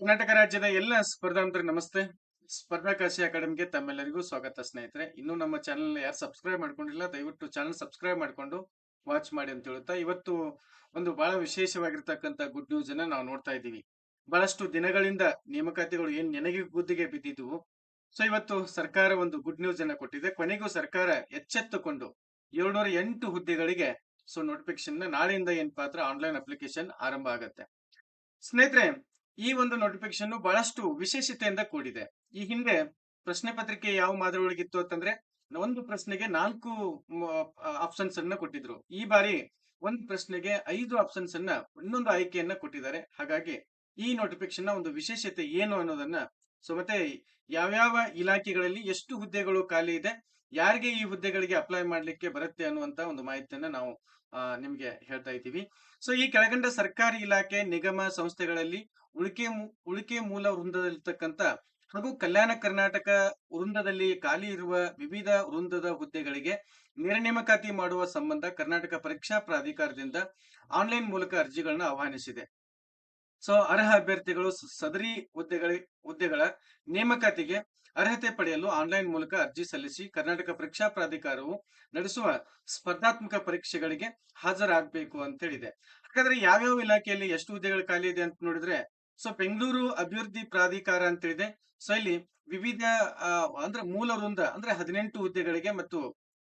ಕರ್ನಾಟಕ ರಾಜ್ಯದ ಎಲ್ಲ ಸ್ಪರ್ಧಾಂತರ ನಮಸ್ತೆ. ಸ್ಪರ್ಧಾಕಾಶಿ ಅಕಾಡೆಮಿಗೆ ತಮ್ಮೆಲ್ಲರಿಗೂ ಸ್ವಾಗತ ಸ್ನೇಹಿತರೆ. ಇನ್ನು ನಮ್ಮ ಚಾನೆಲ್ ಯಾರು ಸಬ್ಸ್ಕ್ರೈಬ್ ಮಾಡ್ಕೊಂಡಿಲ್ಲ, ದಯವಿಟ್ಟು ಚಾನೆಲ್ ಸಬ್ಸ್ಕ್ರೈಬ್ ಮಾಡ್ಕೊಂಡು ವಾಚ್ ಮಾಡಿ ಅಂತ ಹೇಳುತ್ತಾ, ಇವತ್ತು ಒಂದು ಬಹಳ ವಿಶೇಷವಾಗಿರ್ತಕ್ಕಂಥ ಗುಡ್ ನ್ಯೂಸ್ ಅನ್ನ ನಾವು ನೋಡ್ತಾ ಇದ್ದೀವಿ. ಬಹಳಷ್ಟು ದಿನಗಳಿಂದ ನೇಮಕಾತಿಗಳು ಏನ್ ನೆನಗೆ ಗುದ್ದಿಗೆ ಬಿದ್ದಿದ್ವು. ಸೊ ಇವತ್ತು ಸರ್ಕಾರ ಒಂದು ಗುಡ್ ನ್ಯೂಸ್ ಅನ್ನ ಕೊಟ್ಟಿದೆ. ಕೊನೆಗೂ ಸರ್ಕಾರ ಎಚ್ಚೆತ್ತುಕೊಂಡು ಏಳ್ನೂರ ಎಂಟು ಹುದ್ದೆಗಳಿಗೆ ಸೊ ನೋಟಿಫಿಕೇಶನ್ ನಾಳೆಯಿಂದ ಏನ್ ಪಾತ್ರ? ಆನ್ಲೈನ್ ಅಪ್ಲಿಕೇಶನ್ ಆರಂಭ ಆಗತ್ತೆ. ಸ್ನೇಹಿತರೆ ಈ ಒಂದು ನೋಟಿಫಿಕೇಶನ್ ಬಹಳಷ್ಟು ವಿಶೇಷತೆಯಿಂದ ಕೂಡಿದೆ. ಈ ಹಿಂದೆ ಪ್ರಶ್ನೆ ಪತ್ರಿಕೆ ಯಾವ ಮಾದರಿ ಒಳಗಿತ್ತು ಅಂತಂದ್ರೆ, ಒಂದು ಪ್ರಶ್ನೆಗೆ ನಾಲ್ಕು ಆಪ್ಷನ್ಸ್ ಅನ್ನ ಕೊಟ್ಟಿದ್ರು. ಈ ಬಾರಿ ಒಂದು ಪ್ರಶ್ನೆಗೆ ಐದು ಆಪ್ಷನ್ಸ್ ಅನ್ನ ಇನ್ನೊಂದು ಆಯ್ಕೆಯನ್ನ ಕೊಟ್ಟಿದ್ದಾರೆ. ಹಾಗಾಗಿ ಈ ನೋಟಿಫಿಕೇಶನ್ನ ಒಂದು ವಿಶೇಷತೆ ಏನು ಅನ್ನೋದನ್ನ, ಸೊ ಮತ್ತೆ ಯಾವ್ಯಾವ ಇಲಾಖೆಗಳಲ್ಲಿ ಎಷ್ಟು ಹುದ್ದೆಗಳು ಖಾಲಿ ಇದೆ ಯಾರಿಗೆ ಈ ಹುದ್ದೆಗಳಿಗೆ ಅಪ್ಲೈ ಮಾಡ್ಲಿಕ್ಕೆ ಬರುತ್ತೆ ಅನ್ನುವಂತ ಒಂದು ಮಾಹಿತಿಯನ್ನ ನಾವು ನಿಮ್ಗೆ ಹೇಳ್ತಾ ಇದ್ದೀವಿ. ಸೊ ಈ ಕೆಳಗಂಡ ಸರ್ಕಾರಿ ಇಲಾಖೆ, ನಿಗಮ ಸಂಸ್ಥೆಗಳಲ್ಲಿ ಉಳಿಕೆ ಉಳಿಕೆ ಮೂಲ ವೃಂದದಲ್ಲಿರ್ತಕ್ಕಂಥ ಹಾಗೂ ಕಲ್ಯಾಣ ಕರ್ನಾಟಕ ವೃಂದದಲ್ಲಿ ಖಾಲಿ ಇರುವ ವಿವಿಧ ವೃಂದದ ಹುದ್ದೆಗಳಿಗೆ ನೇಮಕಾತಿ ಮಾಡುವ ಸಂಬಂಧ ಕರ್ನಾಟಕ ಪರೀಕ್ಷಾ ಪ್ರಾಧಿಕಾರದಿಂದ ಆನ್ಲೈನ್ ಮೂಲಕ ಅರ್ಜಿಗಳನ್ನ ಆಹ್ವಾನಿಸಿದೆ. ಸೊ ಅರ್ಹ ಅಭ್ಯರ್ಥಿಗಳು ಸದರಿ ಹುದ್ದೆಗಳ ಹುದ್ದೆಗಳ ನೇಮಕಾತಿಗೆ ಅರ್ಹತೆ ಪಡೆಯಲು ಆನ್ಲೈನ್ ಮೂಲಕ ಅರ್ಜಿ ಸಲ್ಲಿಸಿ ಕರ್ನಾಟಕ ಪರೀಕ್ಷಾ ಪ್ರಾಧಿಕಾರವು ನಡೆಸುವ ಸ್ಪರ್ಧಾತ್ಮಕ ಪರೀಕ್ಷೆಗಳಿಗೆ ಹಾಜರಾಗಬೇಕು ಅಂತ ಹೇಳಿದೆ ಹಾಗಾದ್ರೆ ಯಾವ್ಯಾವ ಇಲಾಖೆಯಲ್ಲಿ ಎಷ್ಟು ಹುದ್ದೆಗಳು ಖಾಲಿ ಇದೆ ಅಂತ ನೋಡಿದ್ರೆ, ಸೊ ಬೆಂಗಳೂರು ಅಭಿವೃದ್ಧಿ ಪ್ರಾಧಿಕಾರ ಅಂತ ಹೇಳಿದೆ ಸೊ ಇಲ್ಲಿ ವಿವಿಧ ಅಂದ್ರೆ ಮೂಲ ವೃಂದ, ಅಂದ್ರೆ ಹದಿನೆಂಟು ಹುದ್ದೆಗಳಿಗೆ ಮತ್ತು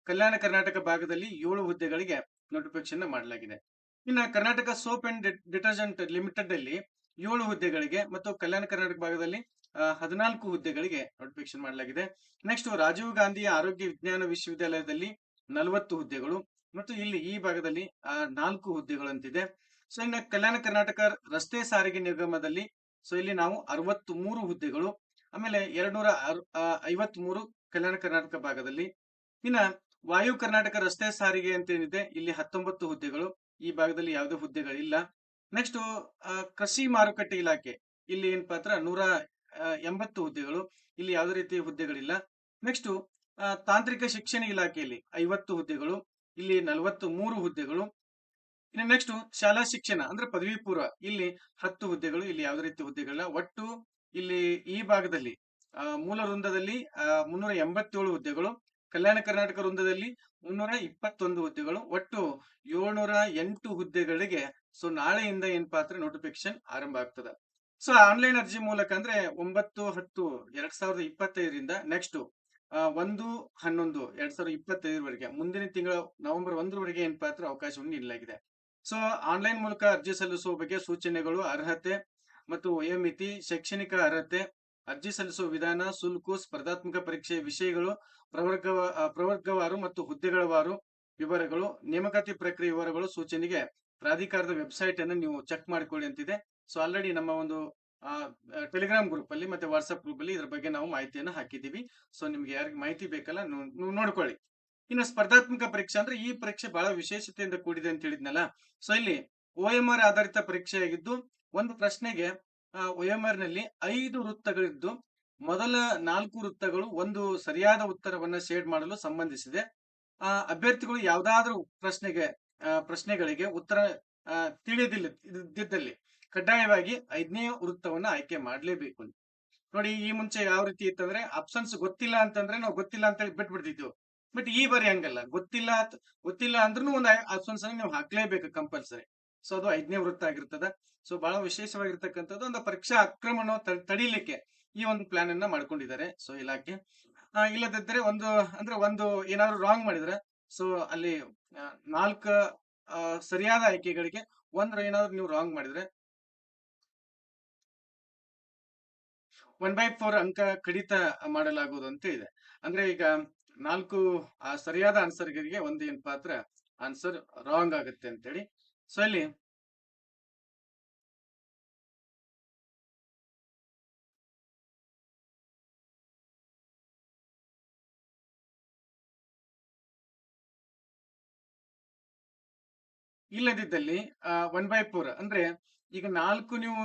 ಕಲ್ಯಾಣ ಕರ್ನಾಟಕ ಭಾಗದಲ್ಲಿ ಏಳು ಹುದ್ದೆಗಳಿಗೆ ನೋಟಿಫಿಕೇಶನ್ ಮಾಡಲಾಗಿದೆ. ಇನ್ನ Karnataka soap and detergent limited ಅಲ್ಲಿ ಏಳು ಹುದ್ದೆಗಳಿಗೆ ಮತ್ತು ಕಲ್ಯಾಣ ಕರ್ನಾಟಕ ಭಾಗದಲ್ಲಿ ಹದಿನಾಲ್ಕು ಹುದ್ದೆಗಳಿಗೆ ನೋಟಿಫಿಕೇಶನ್ ಮಾಡಲಾಗಿದೆ. ನೆಕ್ಸ್ಟ್ ರಾಜೀವ್ ಗಾಂಧಿ ಆರೋಗ್ಯ ವಿಜ್ಞಾನ ವಿಶ್ವವಿದ್ಯಾಲಯದಲ್ಲಿ ನಲವತ್ತು ಹುದ್ದೆಗಳು ಮತ್ತು ಇಲ್ಲಿ ಈ ಭಾಗದಲ್ಲಿ ಆ, ನಾಲ್ಕು ಹುದ್ದೆಗಳು ಅಂತಿದೆ ಸೊ ಇನ್ನು ಕಲ್ಯಾಣ ಕರ್ನಾಟಕ ರಸ್ತೆ ಸಾರಿಗೆ ನಿಗಮದಲ್ಲಿ ಸೊ ಇಲ್ಲಿ ನಾವು ಅರವತ್ತು ಮೂರು ಹುದ್ದೆಗಳು ಆಮೇಲೆ ಎರಡ್ನೂರ ಐವತ್ ಮೂರು ಕಲ್ಯಾಣ ಕರ್ನಾಟಕ ಭಾಗದಲ್ಲಿ. ಇನ್ನ ವಾಯು ಕರ್ನಾಟಕ ರಸ್ತೆ ಸಾರಿಗೆ ಅಂತ ಏನಿದೆ ಇಲ್ಲಿ ಹತ್ತೊಂಬತ್ತು ಹುದ್ದೆಗಳು ಈ ಭಾಗದಲ್ಲಿ ಯಾವುದೇ ಹುದ್ದೆಗಳಿಲ್ಲ. ನೆಕ್ಸ್ಟ್ ಕೃಷಿ ಮಾರುಕಟ್ಟೆ ಇಲಾಖೆ ಇಲ್ಲಿ ಏನ್ ಪಾತ್ರ? ನೂರ ಎಂಬತ್ತು ಹುದ್ದೆಗಳು. ಇಲ್ಲಿ ಯಾವುದೇ ರೀತಿಯ ಹುದ್ದೆಗಳಿಲ್ಲ. ನೆಕ್ಸ್ಟ್ ತಾಂತ್ರಿಕ ಶಿಕ್ಷಣ ಇಲಾಖೆಯಲ್ಲಿ ಐವತ್ತು ಹುದ್ದೆಗಳು, ಇಲ್ಲಿ ನಲವತ್ತು ಮೂರು ಹುದ್ದೆಗಳು. ಇನ್ನು ನೆಕ್ಸ್ಟ್ ಶಾಲಾ ಶಿಕ್ಷಣ ಅಂದ್ರೆ ಪದವಿ ಪೂರ್ವ, ಇಲ್ಲಿ ಹತ್ತು ಹುದ್ದೆಗಳು, ಇಲ್ಲಿ ಯಾವುದೇ ರೀತಿ ಹುದ್ದೆಗಳಿಲ್ಲ. ಒಟ್ಟು ಇಲ್ಲಿ ಈ ಭಾಗದಲ್ಲಿ ಮೂಲ ವೃಂದದಲ್ಲಿ ಮುನ್ನೂರ ಎಂಬತ್ತೇಳು ಹುದ್ದೆಗಳು. ಕಲ್ಯಾಣ ಕರ್ನಾಟಕ ವೃಂದದಲ್ಲಿ ಮುನ್ನೂರ ಇಪ್ಪತ್ತೊಂದು ಹುದ್ದೆಗಳು. ಒಟ್ಟು ಏಳ್ನೂರ ಎಂಟು ಹುದ್ದೆಗಳಿಗೆ ಸೊ ನಾಳೆಯಿಂದ ಏನ್ ಪಾತ್ರ ನೋಟಿಫಿಕೇಶನ್ ಆರಂಭ ಆಗ್ತದೆ. ಸೊ ಆನ್ಲೈನ್ ಅರ್ಜಿ ಮೂಲಕ ಅಂದ್ರೆ ಒಂಬತ್ತು, ಹತ್ತು, ಎರಡ್ ಸಾವಿರದ ಇಪ್ಪತ್ತೈದರಿಂದ ನೆಕ್ಸ್ಟ್ ಒಂದು, ಹನ್ನೊಂದು, ಎರಡ್ ಸಾವಿರದ ಇಪ್ಪತ್ತೈದರವರೆಗೆ, ಮುಂದಿನ ತಿಂಗಳ ನವೆಂಬರ್ ಒಂದರವರೆಗೆ ಏನ್ ಪಾತ್ರ ಅವಕಾಶವನ್ನು ನೀಡಲಾಗಿದೆ. ಸೊ ಆನ್ಲೈನ್ ಮೂಲಕ ಅರ್ಜಿ ಸಲ್ಲಿಸುವ ಬಗ್ಗೆ ಸೂಚನೆಗಳು, ಅರ್ಹತೆ ಮತ್ತು ವಯೋಮಿತಿ, ಶೈಕ್ಷಣಿಕ ಅರ್ಹತೆ, ಅರ್ಜಿ ಸಲ್ಲಿಸುವ ವಿಧಾನ, ಶುಲ್ಕ, ಸ್ಪರ್ಧಾತ್ಮಕ ಪರೀಕ್ಷೆಯ ವಿಷಯಗಳು ಪ್ರವರ್ಗ ಪ್ರವರ್ಗವಾರು ಮತ್ತು ಹುದ್ದೆಗಳವಾರು ವಿವರಗಳು, ನೇಮಕಾತಿ ಪ್ರಕ್ರಿಯೆ ವಿವರಗಳು ಸೂಚನೆಗೆ ಪ್ರಾಧಿಕಾರದ ವೆಬ್ಸೈಟ್ ಅನ್ನು ನೀವು ಚೆಕ್ ಮಾಡಿಕೊಳ್ಳಿ ಅಂತಿದೆ. ಸೊ ಆಲ್ರೆಡಿ ನಮ್ಮ ಒಂದು ಟೆಲಿಗ್ರಾಮ್ ಗ್ರೂಪ್ ಅಲ್ಲಿ ಮತ್ತೆ ವಾಟ್ಸ್ಆಪ್ ಗ್ರೂಪ್ ಅಲ್ಲಿ ಇದ್ರ ಬಗ್ಗೆ ನಾವು ಮಾಹಿತಿಯನ್ನು ಹಾಕಿದ್ದೀವಿ. ಸೊ ನಿಮ್ಗೆ ಯಾರಿಗೆ ಮಾಹಿತಿ ಬೇಕಲ್ಲ ನೋಡ್ಕೊಳ್ಳಿ. ಇನ್ನು ಸ್ಪರ್ಧಾತ್ಮಕ ಪರೀಕ್ಷೆ ಅಂದ್ರೆ ಈ ಪರೀಕ್ಷೆ ಬಹಳ ವಿಶೇಷತೆಯಿಂದ ಕೂಡಿದೆ ಅಂತ ಹೇಳಿದ್ನಲ್ಲ. ಸೊ ಇಲ್ಲಿ ಒ ಆಧಾರಿತ ಪರೀಕ್ಷೆಯಾಗಿದ್ದು ಒಂದು ಪ್ರಶ್ನೆಗೆ ಒ ಎಂ ಆರ್ನಲ್ಲಿ ಐದು ವೃತ್ತಗಳಿದ್ದು, ಮೊದಲ ನಾಲ್ಕು ವೃತ್ತಗಳು ಒಂದು ಸರಿಯಾದ ಉತ್ತರವನ್ನ ಶೇಡ್ ಮಾಡಲು ಸಂಬಂಧಿಸಿದೆ. ಆ, ಅಭ್ಯರ್ಥಿಗಳು ಯಾವ್ದಾದ್ರು ಪ್ರಶ್ನೆಗೆ ಪ್ರಶ್ನೆಗಳಿಗೆ ಉತ್ತರ ತಿಳಿದಿಲ್ಲ ಇದ್ದಲ್ಲಿ ಕಡ್ಡಾಯವಾಗಿ ಐದನೇ ವೃತ್ತವನ್ನ ಆಯ್ಕೆ ಮಾಡಲೇಬೇಕು ನೋಡಿ, ಈ ಮುಂಚೆ ಯಾವ ರೀತಿ ಇತ್ತಂದ್ರೆ ಆಪ್ಷನ್ಸ್ ಗೊತ್ತಿಲ್ಲ ಅಂತಂದ್ರೆ ನಾವು ಗೊತ್ತಿಲ್ಲ ಅಂತ ಹೇಳಿ ಬಿಟ್ಬಿಡ್ತಿದ್ವು ಬಟ್ ಈ ಬಾರಿ ಹಂಗಲ್ಲ. ಗೊತ್ತಿಲ್ಲ ಗೊತ್ತಿಲ್ಲ ಅಂದ್ರೂ ಒಂದು ಆಪ್ಷನ್ಸ್ ನೀವು ಹಾಕ್ಲೇಬೇಕು ಕಂಪಲ್ಸರಿ ಸೊ ಅದು ಐದನೇ ವೃತ್ತ ಆಗಿರ್ತದ. ಸೊ ಬಹಳ ವಿಶೇಷವಾಗಿರ್ತಕ್ಕಂಥದ್ದು ಒಂದು ಪರೀಕ್ಷಾ ಅಕ್ರಮಣ ತಡಿಲಿಕ್ಕೆ ಈ ಒಂದು ಪ್ಲಾನ್ ಅನ್ನ ಮಾಡ್ಕೊಂಡಿದ್ದಾರೆ. ಸೊ ಇಲಾಖೆ. ಇಲ್ಲದಿದ್ದರೆ ಒಂದು, ಅಂದ್ರೆ ಒಂದು ಏನಾದ್ರು ರಾಂಗ್ ಮಾಡಿದ್ರೆ ಸೊ ಅಲ್ಲಿ ನಾಲ್ಕ ಸರಿಯಾದ ಆಯ್ಕೆಗಳಿಗೆ ಒಂದ್ರ ಏನಾದ್ರು ನೀವು ರಾಂಗ್ ಮಾಡಿದ್ರೆ ಒನ್ ಬೈ ಫೋರ್ ಅಂಕ ಕಡಿತ ಮಾಡಲಾಗುವುದು ಅಂತ ಇದೆ. ಅಂದ್ರೆ ಈಗ ನಾಲ್ಕು, ಆ, ಸರಿಯಾದ ಆನ್ಸರ್ಗಳಿಗೆ ಒಂದು ಏನ್ ಪಾತ್ರ ಆನ್ಸರ್ ರಾಂಗ್ ಆಗುತ್ತೆ ಅಂತೇಳಿ. ಸೊ ಇಲ್ಲಿ ಇಲ್ಲದಿದ್ದಲ್ಲಿ ಒನ್ ಬೈ ಫೋರ್ ಅಂದ್ರೆ ಈಗ ನಾಲ್ಕು ನೀವು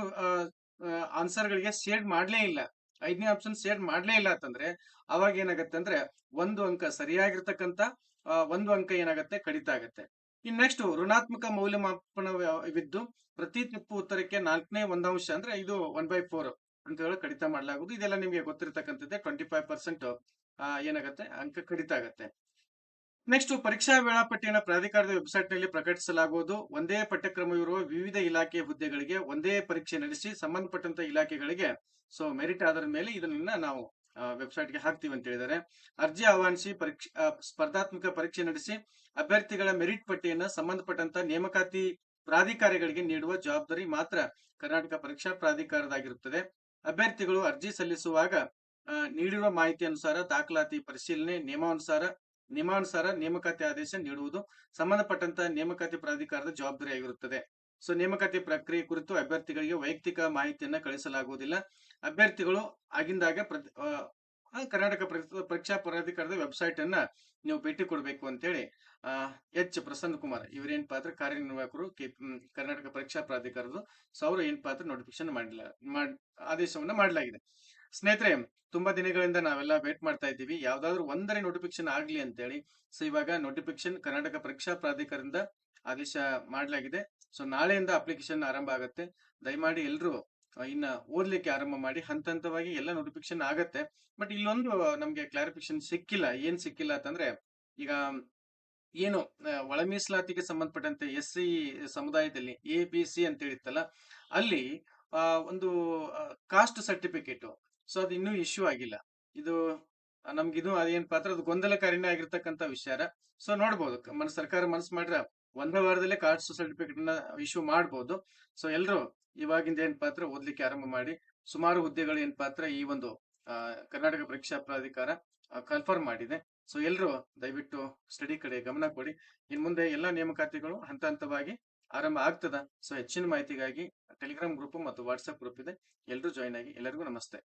ಆನ್ಸರ್ ಗಳಿಗೆ ಶೇಡ್ ಮಾಡ್ಲೇ ಇಲ್ಲ. ಐದನೇ ಆಪ್ಷನ್ ಶೇಡ್ ಮಾಡ್ಲೇ ಇಲ್ಲ ಅಂತಂದ್ರೆ ಅವಾಗ ಏನಾಗತ್ತೆ ಅಂದ್ರೆ ಒಂದು ಅಂಕ ಸರಿಯಾಗಿರ್ತಕ್ಕಂತ ಆ, ಒಂದು ಅಂಕ ಏನಾಗತ್ತೆ ಕಡಿತ ಆಗತ್ತೆ. ಇನ್ ನೆಕ್ಸ್ಟ್ ಋಣಾತ್ಮಕ ಮೌಲ್ಯಮಾಪನವಿದ್ದು ಪ್ರತಿ ತಪ್ಪು ಉತ್ತರಕ್ಕೆ ನಾಲ್ಕನೇ ಒಂದಂಶ ಅಂದ್ರೆ ಇದು ಒನ್ ಬೈ ಫೋರ್ ಅಂತ ಹೇಳಿ ಕಡಿತ ಮಾಡಲಾಗುವುದು. ಇದೆಲ್ಲ ನಿಮಗೆ ಗೊತ್ತಿರತಕ್ಕಂಥದ್ದೇ ಟ್ವೆಂಟಿ ಫೈವ್ ಪರ್ಸೆಂಟ್ ಏನಾಗುತ್ತೆ ಅಂಕ ಕಡಿತ ಆಗತ್ತೆ. ನೆಕ್ಸ್ಟ್ ಪರೀಕ್ಷಾ ವೇಳಾಪಟ್ಟಿಯನ್ನು ಪ್ರಾಧಿಕಾರದ ವೆಬ್ಸೈಟ್ನಲ್ಲಿ ಪ್ರಕಟಿಸಲಾಗುವುದು. ಒಂದೇ ಪಠ್ಯಕ್ರಮವಿರುವ ವಿವಿಧ ಇಲಾಖೆ ಹುದ್ದೆಗಳಿಗೆ ಒಂದೇ ಪರೀಕ್ಷೆ ನಡೆಸಿ ಸಂಬಂಧಪಟ್ಟಂತ ಇಲಾಖೆಗಳಿಗೆ ಸೊ ಮೆರಿಟ್ ಆಧಾರದ ಮೇಲೆ ಇದನ್ನ ನಾವು ವೆಬ್ಸೈಟ್ಗೆ ಹಾಕ್ತೀವಿ ಅಂತ ಹೇಳಿದ್ದಾರೆ. ಅರ್ಜಿ ಆಹ್ವಾನಿಸಿ ಪರೀಕ್ಷೆ ಸ್ಪರ್ಧಾತ್ಮಕ ಪರೀಕ್ಷೆ ನಡೆಸಿ ಅಭ್ಯರ್ಥಿಗಳ ಮೆರಿಟ್ ಪಟ್ಟಿಯನ್ನು ಸಂಬಂಧಪಟ್ಟಂತ ನೇಮಕಾತಿ ಪ್ರಾಧಿಕಾರಿಗಳಿಗೆ ನೀಡುವ ಜವಾಬ್ದಾರಿ ಮಾತ್ರ ಕರ್ನಾಟಕ ಪರೀಕ್ಷಾ ಪ್ರಾಧಿಕಾರದಾಗಿರುತ್ತದೆ ಅಭ್ಯರ್ಥಿಗಳು ಅರ್ಜಿ ಸಲ್ಲಿಸುವಾಗ ನೀಡಿರುವ ಮಾಹಿತಿ ಅನುಸಾರ ದಾಖಲಾತಿ ಪರಿಶೀಲನೆ ನಿಯಮಾನುಸಾರ ನಿಯಮಾನುಸಾರ ನೇಮಕಾತಿ ಆದೇಶ ನೀಡುವುದು ಸಂಬಂಧಪಟ್ಟಂತಹ ನೇಮಕಾತಿ ಪ್ರಾಧಿಕಾರದ ಜವಾಬ್ದಾರಿಯಾಗಿರುತ್ತದೆ. ಸೊ ನೇಮಕಾತಿ ಪ್ರಕ್ರಿಯೆ ಕುರಿತು ಅಭ್ಯರ್ಥಿಗಳಿಗೆ ವೈಯಕ್ತಿಕ ಮಾಹಿತಿಯನ್ನ ಕಳಿಸಲಾಗುವುದಿಲ್ಲ. ಅಭ್ಯರ್ಥಿಗಳು ಆಗಿಂದಾಗ ಕರ್ನಾಟಕ ಪರೀಕ್ಷಾ- ಪ್ರಾಧಿಕಾರದ ವೆಬ್ಸೈಟ್ ಅನ್ನ ನೀವು ಭೇಟಿ ಕೊಡಬೇಕು ಅಂತೇಳಿ ಎಚ್. ಪ್ರಸನ್ನ ಕುಮಾರ್ ಇವರೇನ್ ಪಾತ್ರ ಕಾರ್ಯನಿರ್ವಾಹಕರು ಕರ್ನಾಟಕ ಪರೀಕ್ಷಾ ಪ್ರಾಧಿಕಾರದ ಸೊ, ಅವರು ಏನ್ ಪಾತ್ರ ನೋಟಿಫಿಕೇಶನ್ ಮಾಡಿಲ್ಲ, ಮಾಡ್, ಆದೇಶವನ್ನ ಮಾಡಲಾಗಿದೆ. ಸ್ನೇಹಿತರೆ, ತುಂಬಾ ದಿನಗಳಿಂದ ನಾವೆಲ್ಲ ವೇಟ್ ಮಾಡ್ತಾ ಇದ್ದೀವಿ. ಯಾವ್ದಾದ್ರು ಒಂದನೇ ನೋಟಿಫಿಕೇಶನ್ ಆಗ್ಲಿ ಅಂತೇಳಿ. ಸೊ ಇವಾಗ ನೋಟಿಫಿಕೇಶನ್ ಕರ್ನಾಟಕ ಪರೀಕ್ಷಾ ಪ್ರಾಧಿಕಾರದಿಂದ ಆದೇಶ ಮಾಡಲಾಗಿದೆ. ಸೊ ನಾಳೆಯಿಂದ ಅಪ್ಲಿಕೇಶನ್ ಆರಂಭ ಆಗುತ್ತೆ. ದಯಮಾಡಿ ಎಲ್ಲರೂ ಇನ್ನ ಓದ್ಲಿಕ್ಕೆ ಆರಂಭ ಮಾಡಿ ಹಂತ ಹಂತವಾಗಿ ಎಲ್ಲ ನೋಟಿಫಿಕೇಶನ್ ಆಗತ್ತೆ. ಬಟ್ ಇಲ್ಲೊಂದು ನಮ್ಗೆ ಕ್ಲಾರಿಫಿಕೇಶನ್ ಸಿಕ್ಕಿಲ್ಲ. ಏನ್ ಸಿಕ್ಕಿಲ್ಲ ಅಂತಂದ್ರೆ, ಈಗ ಏನು ಒಳ ಮೀಸಲಾತಿಗೆ ಸಂಬಂಧಪಟ್ಟಂತೆ ಎಸ್ ಸಿ ಸಮುದಾಯದಲ್ಲಿ ಎ ಬಿ ಸಿ ಅಂತ ಹೇಳಿತ್ತಲ್ಲ ಅಲ್ಲಿ ಒಂದು ಕಾಸ್ಟ್ ಸರ್ಟಿಫಿಕೇಟ್ ಸೊ, ಅದು ಇನ್ನೂ ಇಶ್ಯೂ ಆಗಿಲ್ಲ. ಇದು ನಮ್ಗಿದು ಅದೇನ್ ಪಾತ್ರ, ಅದು ಗೊಂದಲಕಾರಿನೇ ಆಗಿರ್ತಕ್ಕಂಥ ವಿಚಾರ. ಸೊ, ನೋಡ್ಬೋದು. ಮನ ಮನ್ ಸರ್ಕಾರ ಮನಸ್ಸು ಮಾಡ್ರೆ ಒಂದೇ ವಾರದಲ್ಲೇ ಕಾಸ್ಟ್ ಸರ್ಟಿಫಿಕೇಟ್ನ ಇಶ್ಯೂ ಮಾಡ್ಬೋದು. ಸೊ ಎಲ್ಲರೂ ಇವಾಗಿಂದ ಏನ್ ಪಾತ್ರ, ಓದ್ಲಿಕ್ಕೆ ಆರಂಭ ಮಾಡಿ, ಸುಮಾರು ಹುದ್ದೆಗಳು ಏನ್ ಪಾತ್ರ ಈ ಒಂದು ಕರ್ನಾಟಕ ಪರೀಕ್ಷಾ ಪ್ರಾಧಿಕಾರ ಕನ್ಫರ್ಮ್ ಮಾಡಿದೆ. ಸೊ ಎಲ್ಲರೂ ದಯವಿಟ್ಟು ಸ್ಟಡಿ ಕಡೆ ಗಮನ ಕೊಡಿ. ಇನ್ ಮುಂದೆ ಎಲ್ಲಾ ನೇಮಕಾತಿಗಳು ಹಂತ ಹಂತವಾಗಿ ಆರಂಭ ಆಗ್ತದ. ಸೊ, ಹೆಚ್ಚಿನ ಮಾಹಿತಿಗಾಗಿ ಟೆಲಿಗ್ರಾಮ್ ಗ್ರೂಪ್ ಮತ್ತು ವಾಟ್ಸ್ಆಪ್ ಗ್ರೂಪ್ ಇದೆ. ಎಲ್ಲರೂ ಜಾಯಿನ್ ಆಗಿ ಎಲ್ಲರಿಗೂ ನಮಸ್ತೆ.